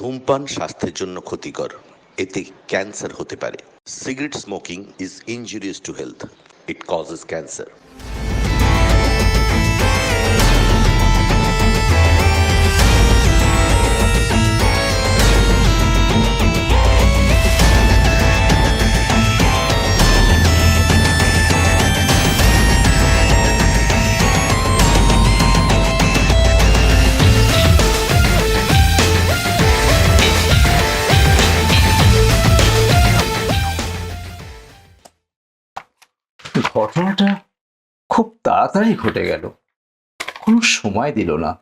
ধূমপান স্বাস্থ্যের জন্য ক্ষতিকর। এতে ক্যান্সার হতে পারে। Cigarette smoking is injurious to health it causes cancer খুব তাড়াতাড়ি ঘটে গেল। কোনো সময় দিল না।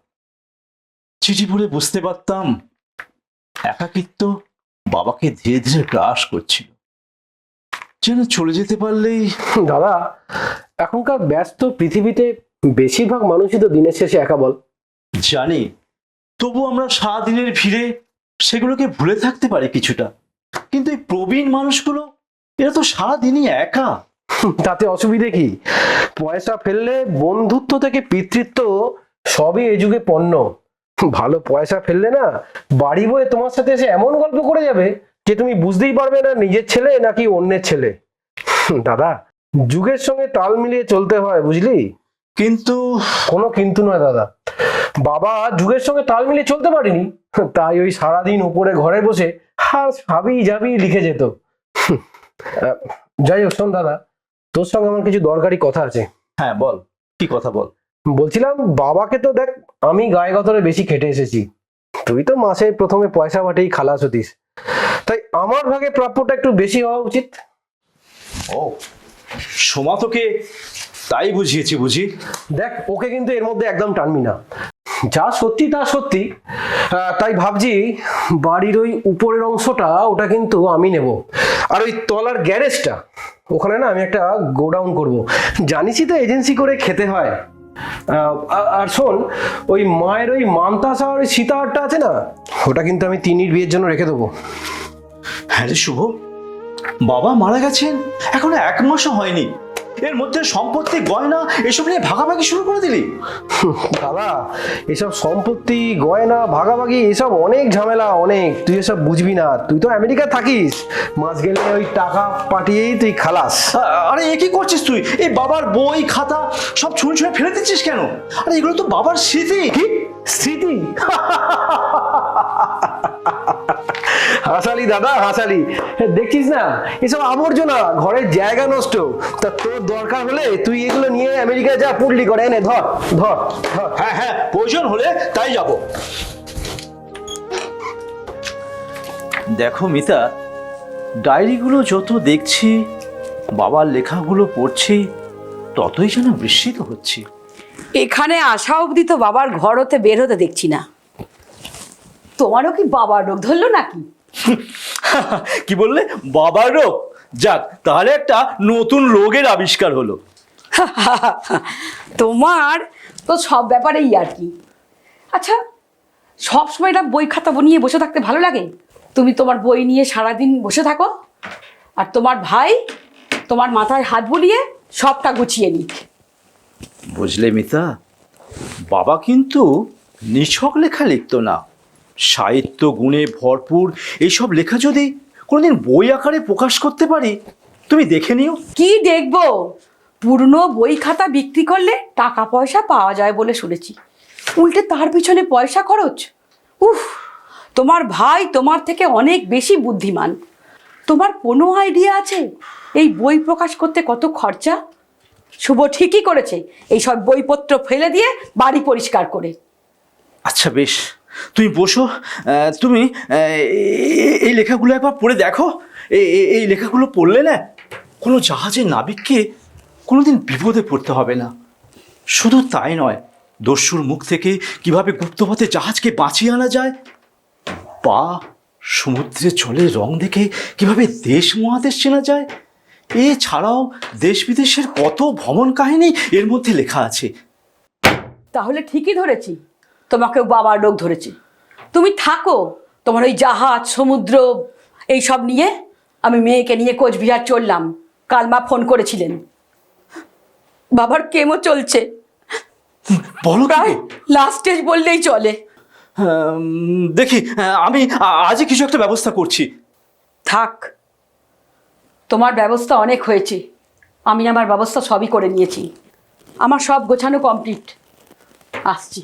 চিঠি পড়ে বুঝতে পারতাম একাকিত্ব বাবাকে ধীরে ধীরে গ্রাস করছিল। যেন চলে যেতে পারলেই দাদা এখনকার ব্যস্ত পৃথিবীতে বেশিরভাগ মানুষই তো দিনের শেষে একা বল। জানি। তবু আমরা সারাদিনের ভিড়ে সেগুলোকে ভুলে থাকতে পারি কিছুটা। কিন্তু এই প্রবীণ মানুষগুলো এরা তো সারাদিনই একা। তাতে অসুবিধে কি? পয়সা ফেললে বন্ধুত্ব থেকে পিতৃত্ব সবই এই যুগে পণ্য। ভালো পয়সা ফেললে না বাড়ি বয়ে তোমার সাথে এসে এমন গল্প করে যাবে যে তুমি বুঝতেই পারবে না নিজের ছেলে নাকি অন্যের ছেলে। দাদা যুগের সঙ্গে তাল মিলিয়ে চলতে হয় বুঝলি? কিন্তু কোনো কিন্তু নয় দাদা। বাবা যুগের সঙ্গে তাল মিলিয়ে চলতে পারিনি। তাই ওই সারাদিন উপরে ঘরে বসে হাস হাবি যাবি লিখে যেত। যাই হোক শোন দাদা। তোর সঙ্গে আমার কিছু দরকারি কথা আছে। হ্যাঁ বল। কি কথা বল? বলছিলাম বাবাকে তো দেখ আমি গায়ে গতরে বেশি খেটে এসেছি। তুই তো মাসে প্রথমে পয়সা বাটেই খালাস হতিস। তাই আমার ভাগে প্রাপ্যটা একটু বেশি হওয়া উচিত। ও সোমা তোকে তাই বুঝিয়েছি বুঝি। দেখ ওকে কিন্তু এর মধ্যে একদম টানবি না। যা সত্যি তা সত্যি। তাই ভাবছি বাড়ির ওই উপরের অংশটা ওটা কিন্তু আমি নেব। আর ওই তলার গ্যারেজটা, ওখানে না আমি একটা গোডাউন করব। জানিসই তো এজেন্সি করে খেতে হয়। আর শোন, ওই মায়ের ওই মান্তাসা আর ওই সীতাহারটা আছে না, ওটা কিন্তু আমি তিনির বিয়ের জন্য রেখে দেবো। হ্যাঁ রে শুভ, বাবা মারা গেছেন? এখনও এক মাসও হয়নি। এর মধ্যে সম্পত্তি গয়না এসব নিয়ে ভাগাভাগি শুরু করে দিলি? দাদা এসব সম্পত্তি গয়না ভাগাভাগি এসব অনেক ঝামেলা অনেক। তুই এসব বুঝবি না। তুই তো আমেরিকা থাকিস। মাস গেলে ওই টাকা পাঠিয়েই তুই খালাস। আরে এ কি করছিস তুই? এই বাবার বই খাতা সব ছুঁড়ে ছুঁড়ে ফেলে দিচ্ছিস কেন? আরে এগুলো তো বাবার স্মৃতি। কি? স্মৃতি? হাসালি দাদা হাসালি। দেখছিস না এসব আবর্জনা ঘরের জায়গা নষ্ট। তা তোর দরকার হলে তুই এগুলো নিয়ে আমেরিকায় যা পুডলি করে এনে ধর ধর ধর। হ্যাঁ হ্যাঁ প্রয়োজন হলে তাই যাব। দেখো মিতা ডায়েরিগুলো যত দেখছি বাবার লেখাগুলো পড়ছি ততই যেন বিস্মিত হচ্ছি। এখানে আসা অবধি তো বাবার ঘর হতে বের হতে দেখছি না। তোমারও কি বাবার রোগ ধরলো নাকি? কি বললে? বাবার রোগ? যাক তাহলে একটা নতুন রোগের আবিষ্কার হলো। তোমার তো সব ব্যাপারেই আর কি। আচ্ছা সব সময় না বই খাতা নিয়ে বসে থাকতে ভালো লাগে? তুমি তোমার বই নিয়ে সারাদিন বসে থাকো আর তোমার ভাই তোমার মাথায় হাত বুলিয়ে সবটা গুছিয়ে নিক। বুঝলে মিতা? বাবা কিন্তু নিছক লেখা লিখতো না। সাহিত্য গুণে ভরপুর এইসব লেখা যদি কোনোদিন বই আকারে প্রকাশ করতে পারি তুমি দেখে নিও। কি দেখব? পুরনো বই খাতা বিক্রি করলে টাকা পয়সা পাওয়া যায় বলে শুনেছি। উল্টে তার পিছনে পয়সা খরচ? উফ তোমার ভাই তোমার থেকে অনেক বেশি বুদ্ধিমান। তোমার কোনো আইডিয়া আছে? এই বই প্রকাশ করতে কত খরচা? শুভ ঠিকই করেছে। এই সব বইপত্র ফেলে দিয়ে বাড়ি পরিষ্কার করে। আচ্ছা বেশ। তুমি বসো তুমি এই লেখাগুলো একবার পড়ে দেখো। এই লেখাগুলো পড়লে না কোনো জাহাজের নাবিককে কোনোদিন বিপদে পড়তে হবে না। শুধু তাই নয়, দস্যুর মুখ থেকে কীভাবে গুপ্তপথে জাহাজকে বাঁচিয়ে আনা যায়? বা সমুদ্রের জলের রং দেখে কীভাবে দেশ মহাদেশ চেনা যায়? এছাড়াও দেশ বিদেশের কত ভ্রমণ কাহিনী এর মধ্যে লেখা আছে। তাহলে ঠিকই ধরেছি। তোমাকেও বাবার রোগ ধরেছে। তুমি থাকো তোমার ওই জাহাজ সমুদ্র এই সব নিয়ে আমি মেয়েকে নিয়ে কোচবিহার চললাম। কাল মা ফোন করেছিলেন। বাবার কেমো চলছে। বলো কি প্রায় লাস্ট স্টেজ বললেই চলে। উম, দেখি আমি আজই কিছু একটা ব্যবস্থা করছি। থাক তোমার ব্যবস্থা অনেক হয়েছে। আমি আমার ব্যবস্থা সবই করে নিয়েছি। আমার সব গোছানো কমপ্লিট আসছি।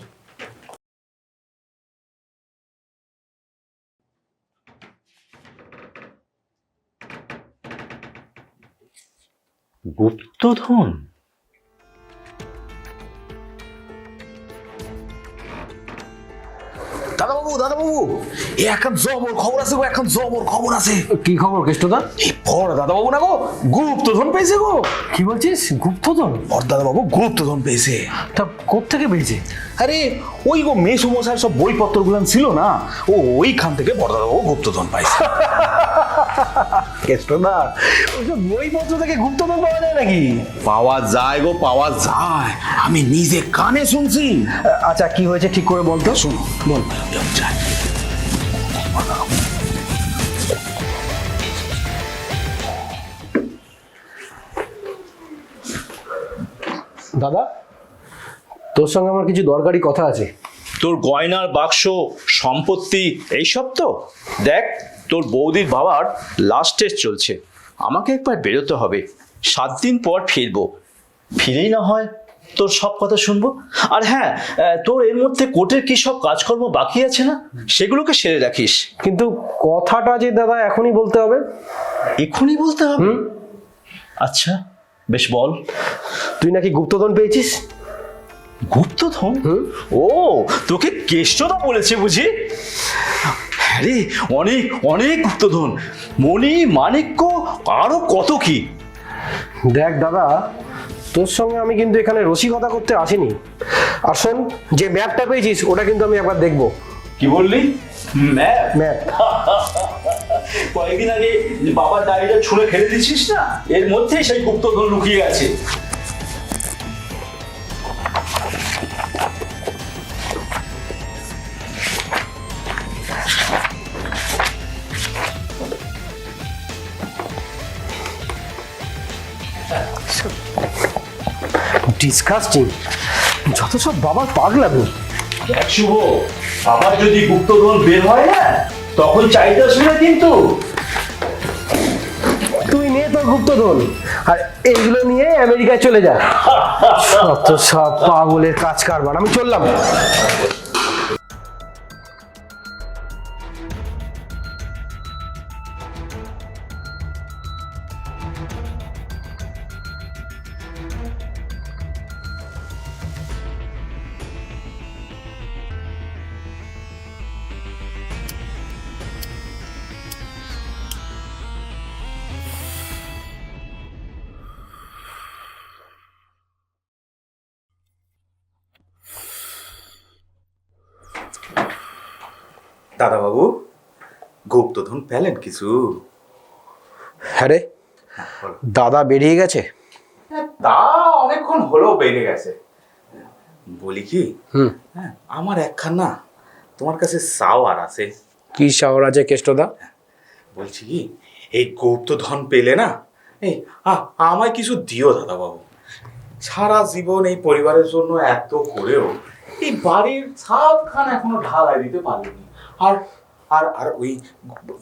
গুপ্তধন? দাদাবাবু দাদাবাবু এ এখন জবর খবর আছে গো এখন জবর খবর আছে। কি খবর কেষ্টদা? এই বড় দাদাবাবু না গো গুপ্তধন পেয়েছে গো। কি বলছিস? গুপ্তধন? বড় দাদাবাবু গুপ্তধন পেয়েছে। তা কোত্থেকে পেয়েছে? আরে ওই গো মেসু সব ছিল না ও ওইখান থেকে বড় দাদাবাবু গুপ্তধন পাইছে। কেষ্টদা ওইসব বইপত্র থেকে গুপ্তধন পাওয়া যায় নাকি? পাওয়া যায় গো পাওয়া যায়। আমি নিজে কানে শুনছি। আচ্ছা কি হয়েছে ঠিক করে বলতো? শোনো বল দাদা তোর সঙ্গে আমার কিছু দরকারি কথা আছে। তোর গয়নার বাক্স সম্পত্তি এইসব তো? দেখ তোর বৌদির বাবার লাস্ট টেস্ট চলছে। আমাকে একবার বেরোতে হবে। সাত দিন পর ফিরবো। ফিরেই না হয় তোর সব কথা শুনব? আর হ্যাঁ তোর এর মধ্যে কোর্টের কি সব কাজকর্ম বাকি আছে না? সেগুলোকে সেরে রাখিস। কিন্তু কথাটা যে দাদা এখনই বলতে হবে। এক্ষুনি বলতে হবে? আচ্ছা বেশ বল। তুই নাকি গুপ্তধন পেয়েছিস? গুপ্তধন? ও তোকে কেষ্টদা বলেছে বুঝি? হ্যাঁ রে অনেক অনেক গুপ্তধন। মণি মাণিক্য আরও কত কি? দেখ দাদা তোর সঙ্গে আমি কিন্তু এখানে রসিকতা করতে আসিনি। আর শোন যে ম্যাপটা পেয়েছিস ওটা কিন্তু আমি একবার দেখব। কি বললি? ম্যাপ? ম্যাপ। কয়েকদিন আগে বাবার ডায়েরিটা ছুঁড়ে ফেলে দিছিস না এর মধ্যেই সেই গুপ্তধন লুকিয়ে আছে। ডিসকাস্টিং যত সব বাবার পাগলামি। দেখ শুভ আবার যদি গুপ্তধন বের হয় না তখন চাইতে শুনে কিন্তু। তুই নিয়ে তোর গুপ্তধন আর এইগুলো নিয়ে আমেরিকায় চলে যা। সব পাগলের কাজ কারবার আমি চললাম। গুপ্তধন পেলেন কিছু? হ্যাঁ রে দাদা বেরিয়ে গেছে? তা অনেকক্ষণ হলেও বেরিয়ে গেছে। বলি কি? হুম। হ্যাঁ আমার একখান তোমার কাছে সাওয়ার আছে। কি সাওয়ার আছে কেষ্টদা? বলছি কি এই গুপ্তধন পেলে না এই আ- আমায় কিছু দিও দাদা বাবু সারা জীবন এই পরিবারের জন্য এত করেও এই বাড়ির ছাদখান এখনও ঢালাই দিতে পারিনি। আর আর আর ওই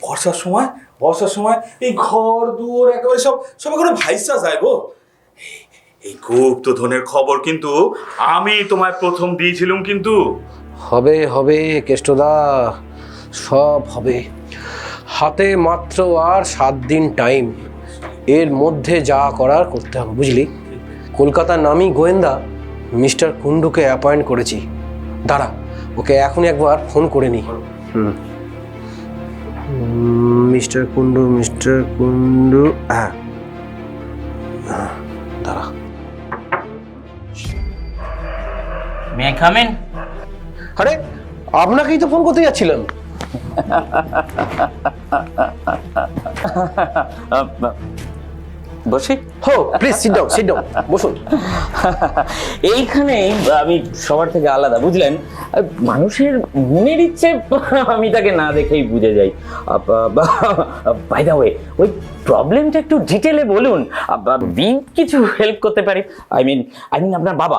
বর্ষার সময় বর্ষার সময় এই ঘর দুয়ার একেবারে সব সব একেবারে ভাইসা যায় গো। এই- এই গুপ্তধনের খবর কিন্তু আমি তোমায় প্রথম দিয়েছিলাম কিন্তু। হবে হবে কেষ্টদা সব হবে। হাতে মাত্র আর সাত দিন টাইম। এর মধ্যে যা করার করতে হবে বুঝলি? কলকাতার নামি গোয়েন্দা মিস্টার কুন্ডুকে অ্যাপয়েন্ট করেছি। দাঁড়া ওকে এখনই একবার ফোন করে নি। হুম। মিস্টার কুন্ডু মিস্টার কুন্ডু হ্যাঁ। দাঁড়া। মে কাম ইন আরে আপনাকেই তো ফোন করতে যাচ্ছিলাম। বসে? হো please sit down sit down বসুন। এইখানেই আমি সবার থেকে আলাদা বুঝলেন? মানুষের মনের ইচ্ছে আমি তাকে না দেখেই বুঝে যাই। বাই দা ওয়ে ওই প্রবলেমটা একটু ডিটেলে বলুন। বি কিছু হেল্প করতে পারি? আই মিন আই মিন আপনার বাবা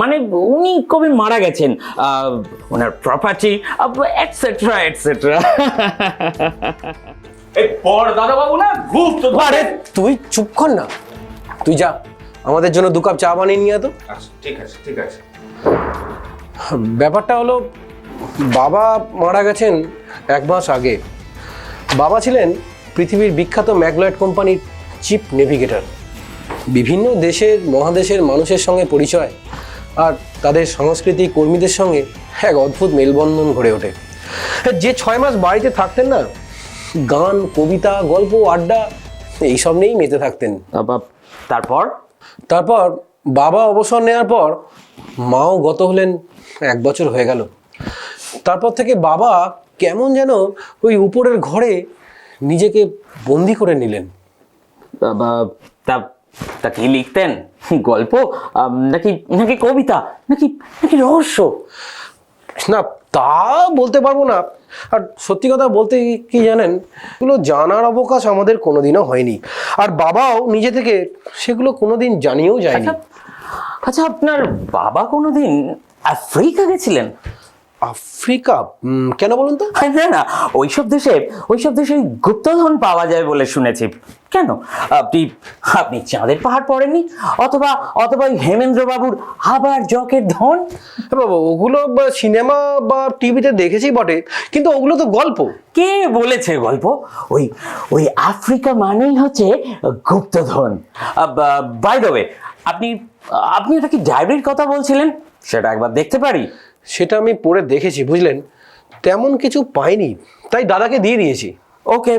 মানে উনি কবে মারা গেছেন? আহ, ওনার প্রপার্টি এটসেট্রা এটসেট্রা এই পর দাদা বাবু না গুপ্ত আরে তুই চুপ কর না। তুই যা আমাদের জন্য দু কাপ চা বানিয়ে নিয়ে তো। আচ্ছা ঠিক আছে ঠিক আছে। ব্যাপারটা হলো বাবা মারা গেছেন এক মাস আগে। বাবা ছিলেন পৃথিবীর বিখ্যাত ম্যাগলয়েড কোম্পানির চিফ নেভিগেটর। বিভিন্ন দেশের মহাদেশের মানুষের সঙ্গে পরিচয় আর তাদের সংস্কৃতি কর্মীদের সঙ্গে এক অদ্ভুত মেলবন্ধন গড়ে ওঠে। যে ছয় মাস বাড়িতে থাকতেন না গান কবিতা গল্প আড্ডা এইসব নিয়েই মেতে থাকতেন। তারপর? তারপর? বাবা অবসর নেওয়ার পর মাও গত হলেন এক বছর হয়ে গেল। তারপর থেকে বাবা কেমন যেন ওই উপরের ঘরে নিজেকে বন্দি করে নিলেন। তা তা কি লিখতেন? গল্প? নাকি নাকি কবিতা? নাকি নাকি রহস্য? না তা বলতে পারব না। আর সত্যি কথা বলতে কি জানেন এগুলো জানার অবকাশ আমাদের কোনোদিনও হয়নি। আর বাবাও নিজে থেকে সেগুলো কোনোদিন জানিয়েও যায়নি। আচ্ছা আচ্ছা আপনার বাবা কোনোদিন আফ্রিকা গেছিলেন? আফ্রিকা? কেন বলুন তো? না না ওইসব দেশে ওইসব দেশে গুপ্তধন পাওয়া যায় বলে শুনেছি। কেন? আপনি আপনি চাঁদের পাহাড় পড়েননি? অথবা অথবা ওই হেমেন্দ্র বাবুর আবার জকের ধন? বাবা ওগুলো সিনেমা বা টিভিতে দেখেছি বটে কিন্তু ওগুলো তো গল্প। কে বলেছে গল্প? ওই ওই আফ্রিকা মানেই হচ্ছে গুপ্তধন। বাই দ্য ওয়ে আপনি আপনি এটা কি ডায়েরির কথা বলছিলেন? সেটা একবার দেখতে পারি। সেটা আমি পড়ে দেখেছি বুঝলেন? তেমন কিছু পাইনি তাই দাদাকে দিয়ে দিয়েছি। ওকে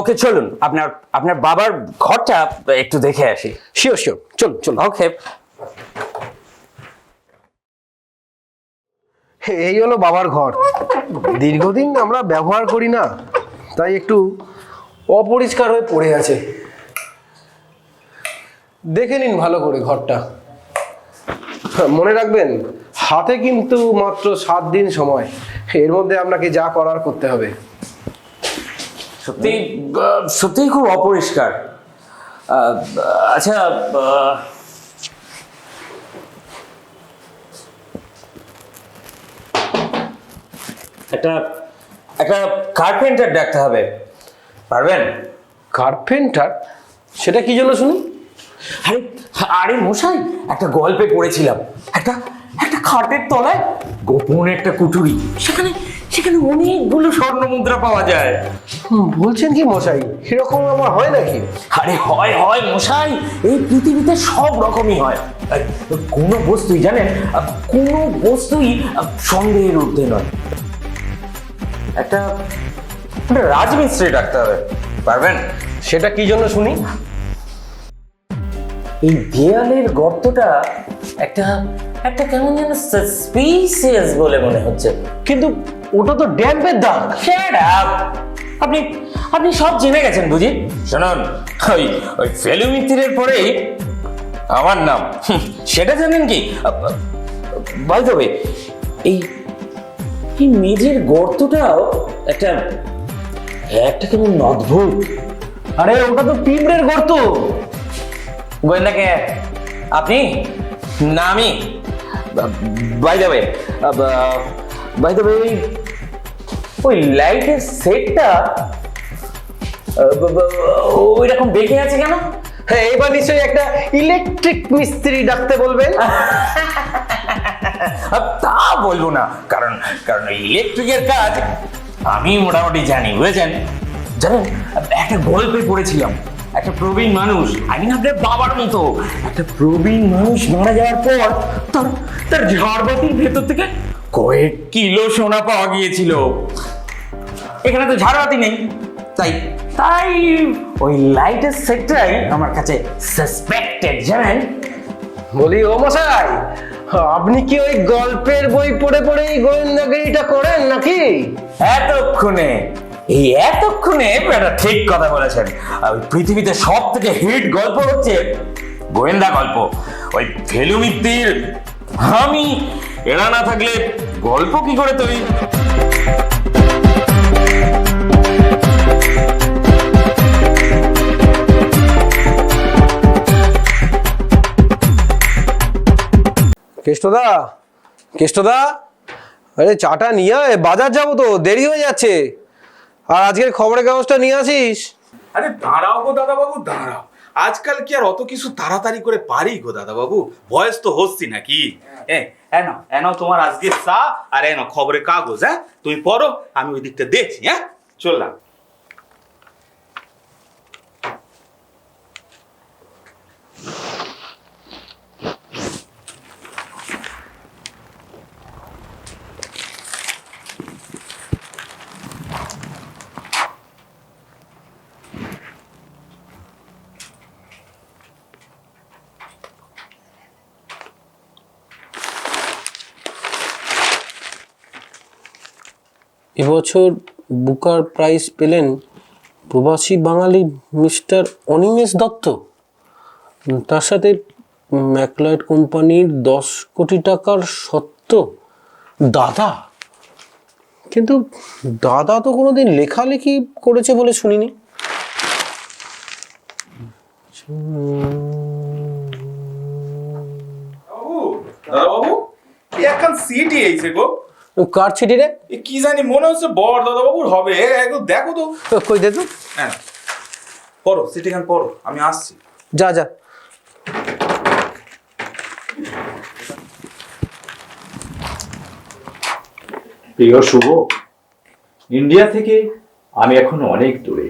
ওকে চলুন। আপনার আপনার বাবার ঘরটা একটু দেখে আসি। শিওর শিওর চলুন চলুন। ওকে এই হলো বাবার ঘর। দীর্ঘদিন আমরা ব্যবহার করি না তাই একটু অপরিষ্কার হয়ে পড়ে আছে। দেখে নিন ভালো করে ঘরটা। মনে রাখবেন হাতে কিন্তু মাত্র সাত দিন সময়। এর মধ্যে আপনাকে যা করার করতে হবে। সত্যি সত্যিই খুব অপরিষ্কার। আচ্ছা একটা একটা কার্পেন্টার ডাকতে হবে। পারবেন? কার্পেন্টার সেটা কি জন্য শুনি? আরে আরে মশাই একটা গল্পে পড়েছিলাম। একটা একটা খাটের তলায় গোপন একটা কুটুরি। সেখানে সেখানে অনেকগুলো স্বর্ণ মুদ্রা পাওয়া যায়। বলছেন কি মশাই? সেরকম আমার হয় নাকি? আরে হয় হয় মশাই। এই পৃথিবীতে সব রকমই হয়। কোনো বস্তুই জানেন? কোনো বস্তুই সন্দেহের ঊর্ধ্বে নয়। একটা একটা রাজমিস্ত্রি ডাকতে হবে। পারবেন? সেটা কি জন্য শুনি? এই দেয়ালের গর্তটা একটা একটা কেমন যেন সাসপিসিয়াস বলে মনে হচ্ছে। কিন্তু ওটা তো ড্যাম্পের দাগ Shut up! আপনি আপনি সব জেনে গেছেন বুঝি? শুনুন, ওই ওই ফেলু মিত্রের পরেই আমার নাম। সেটা জানেন কি? বাই দ্য ওয়ে এই এই মেঝের গর্তটাও একটা একটা কেমন অদ্ভুত। আরে, ওটা তো পিঁপড়ের গর্ত। গোয়েন্দাকে, আপনি, না আমি by the way by the way ওই লাইটের সেটটা ওই রকম বেঁকে আছে কেন? হ্যাঁ এবার নিশ্চয়ই একটা ইলেকট্রিক মিস্ত্রি ডাকতে বলবেন তা বলব না কারণ কারণ ইলেকট্রিকের কাজ আমি মোটামুটি জানি বুঝেছেন? জানেন একটা গল্পে পড়েছিলাম একটা প্রবীণ মানুষ আই মিন আপনার বাবার মতো একটা প্রবীণ মানুষ মারা যাওয়ার পর তার তার ঝাড়বাতির ভেতর থেকে কয়েক কিলো সোনা পাওয়া গিয়েছিল। এখানে তো ঝাড়বাতি নেই। তাই তাই ওই লাইটের সেটটাই আমার কাছে সাসপেক্টেড জানেন? বলি, ও মশাই, আপনি কি ওই গল্পের বই পড়ে পড়ে এই গোয়েন্দাগিরিটা করেন নাকি? এতক্ষণে, এই এতক্ষণে একটা ঠিক কথা বলেছেন। ওই পৃথিবীতে সব থেকে হিট গল্প হচ্ছে গোয়েন্দা গল্প। ওই ফেলু মিত্তির আমি এরা না থাকলে গল্প কি করে তৈরি? কেষ্টদা কেষ্টদা আরে চাটা নিয়ে আয় বাজার যাব তো দেরি হয়ে যাচ্ছে। আর আজকের খবরের কাগজটা নিয়ে আসিস? আরে দাঁড়াও গো দাদা বাবু দাঁড়াও। আজকাল কি আর অত কিছু তাড়াতাড়ি করে পারি গো দাদা বাবু বয়স তো হচ্ছি নাকি? হ্যাঁ। না এন তোমার আজকে চা আর এন খবরের কাগজ হ্যাঁ? তুমি পড়ো আমি ওই দিকটা দেখছি হ্যাঁ? চললাম। এবছর বুকার প্রাইজ পেলেন প্রবাসী বাঙালি মিস্টার অনিমেষ দত্ত। তার সাথে ম্যাকলয়েড কোম্পানির দশ কোটি টাকার সত্ত্ব দাদা। কিন্তু দাদা তো কোনোদিন লেখালেখি করেছে বলে শুনিনি। বাবু সিটি গো? কার ছিটি রে? কি জানি মনে হচ্ছে বর দাদা বাবুর হবে একটু দেখো তো। কই দে তো। হ্যাঁ। পড়ো সিটি খান পড়ো আমি আসছি। যা যা। প্রিয় শুভ ইন্ডিয়া থেকে আমি এখন অনেক দূরে।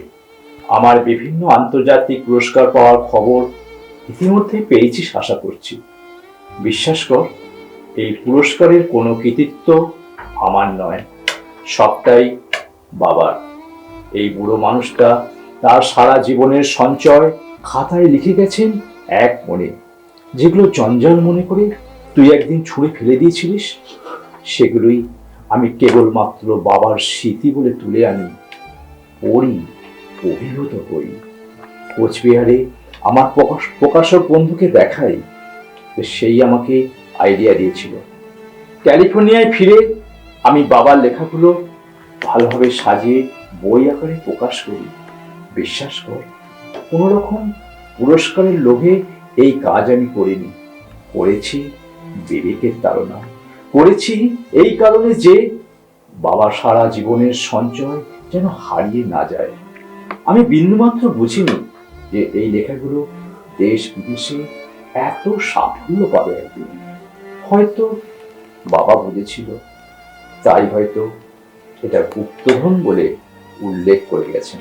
আমার বিভিন্ন আন্তর্জাতিক পুরস্কার পাওয়ার খবর ইতিমধ্যেই পেয়েছিস আশা করছি। বিশ্বাস কর এই পুরস্কারের কোনো কৃতিত্ব আমার নয়, সবটাই বাবার। এই বুড়ো মানুষটা তার সারা জীবনের সঞ্চয় খাতায় লিখে গেছেন এক মনে। যেগুলো জঞ্জাল মনে করে তুই একদিন ছুঁড়ে ফেলে দিয়েছিলিস, সেগুলোই আমি কেবলমাত্র বাবার স্মৃতি বলে তুলে আনি। পড়ি অভিভূত হই। কোচবিহারে আমার প্রকাশ, প্রকাশক বন্ধুকে দেখাই সেই আমাকে আইডিয়া দিয়েছিল। ক্যালিফোর্নিয়ায় ফিরে আমি বাবার লেখাগুলো ভালোভাবে সাজিয়ে বই আকারে প্রকাশ করি। বিশ্বাস কর, কোনো রকম পুরস্কারের লোভে এই কাজ আমি করিনি। করেছি বিবেকের তাড়না। করেছি এই কারণে যে বাবা সারা জীবনের সঞ্চয় যেন হারিয়ে না যায়। আমি বিন্দুমাত্র বুঝিনি যে এই লেখাগুলো দেশ বিদেশে এত সাফল্য পাবে একদিন। হয়তো বাবা বুঝেছিল তাই হয়তো এটা গুপ্তধন বলে উল্লেখ করে গেছেন।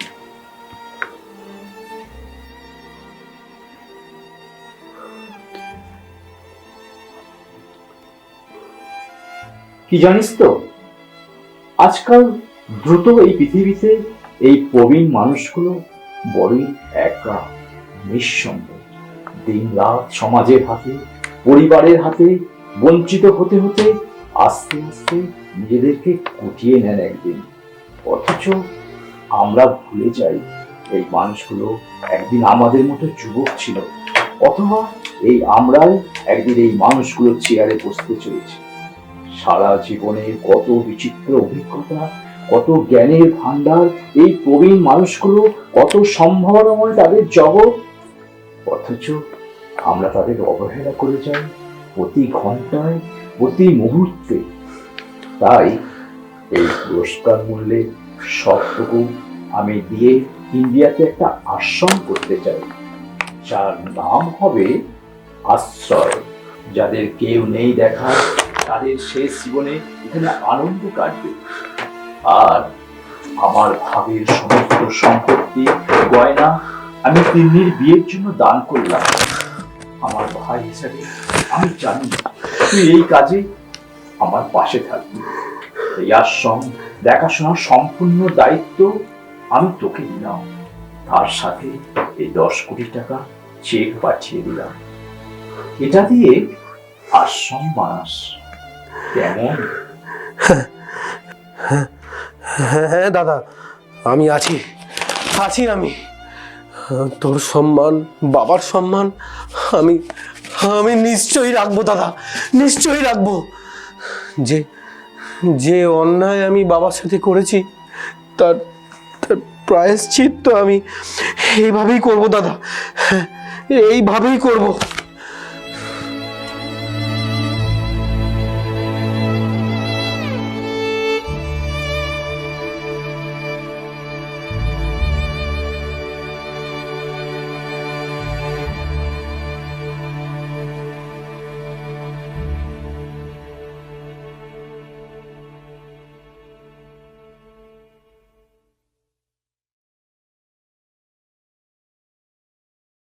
কি জানিস তো? আজকাল দ্রুত এই পৃথিবীতে এই প্রবীণ মানুষগুলো বড়ই একা নিঃসঙ্গ। দিন রাত সমাজের হাতে, পরিবারের হাতে বঞ্চিত হতে হতে আস্তে আস্তে নিজেদেরকে গুটিয়ে নেন একদিন। অথচ আমরা ভুলে যাই, এই মানুষগুলো একদিন আমাদের মতো যুবক ছিল। অথবা এই আমরাই একদিন এই মানুষগুলোর চেয়ারে বসতে চলেছি। সারা জীবনে কত বিচিত্র অভিজ্ঞতা, কত জ্ঞানের ভান্ডার এই প্রবীণ মানুষগুলো কত সম্ভাবনাময় তাদের জগৎ। অথচ আমরা তাদের অবহেলা করে যাই প্রতি ঘন্টায়, প্রতি মুহূর্তে। তাই এই পুরস্কার মূল্যে সবটুকু আমি দিয়ে ইন্ডিয়াতে একটা আশ্রম করতে চাই, যার নাম হবে আশ্রয়। যাদের কেউ নেই দেখা তাদের শেষ জীবনে এখানে আনন্দ কাটবে। আর আমার ভাবের সমস্ত সম্পত্তি, গয়না আমি তিন্নির বিয়ের জন্য দান করলাম। আমার ভাই হিসাবে আমি জানি, তুই এই কাজে আমার পাশে থাকবি। এই আশ্রম দেখাশোনার সম্পূর্ণ দায়িত্ব আমি তোকে দিলাম। তার সাথে এই দশ কোটি টাকা চেক পাঠিয়ে দিলাম। এটা দিয়ে আশ্রম বানাস। কেমন? হ্যাঁ হ্যাঁ দাদা, আমি আছি। আছি আমি। তোর সম্মান, বাবার সম্মান আমি আমি নিশ্চয়ই রাখব, দাদা, নিশ্চয়ই রাখব। যে যে অন্যায় আমি বাবার সাথে করেছি, তার তার প্রায়শ্চিত্ত আমি এইভাবেই করব দাদা। এইভাবেই করব।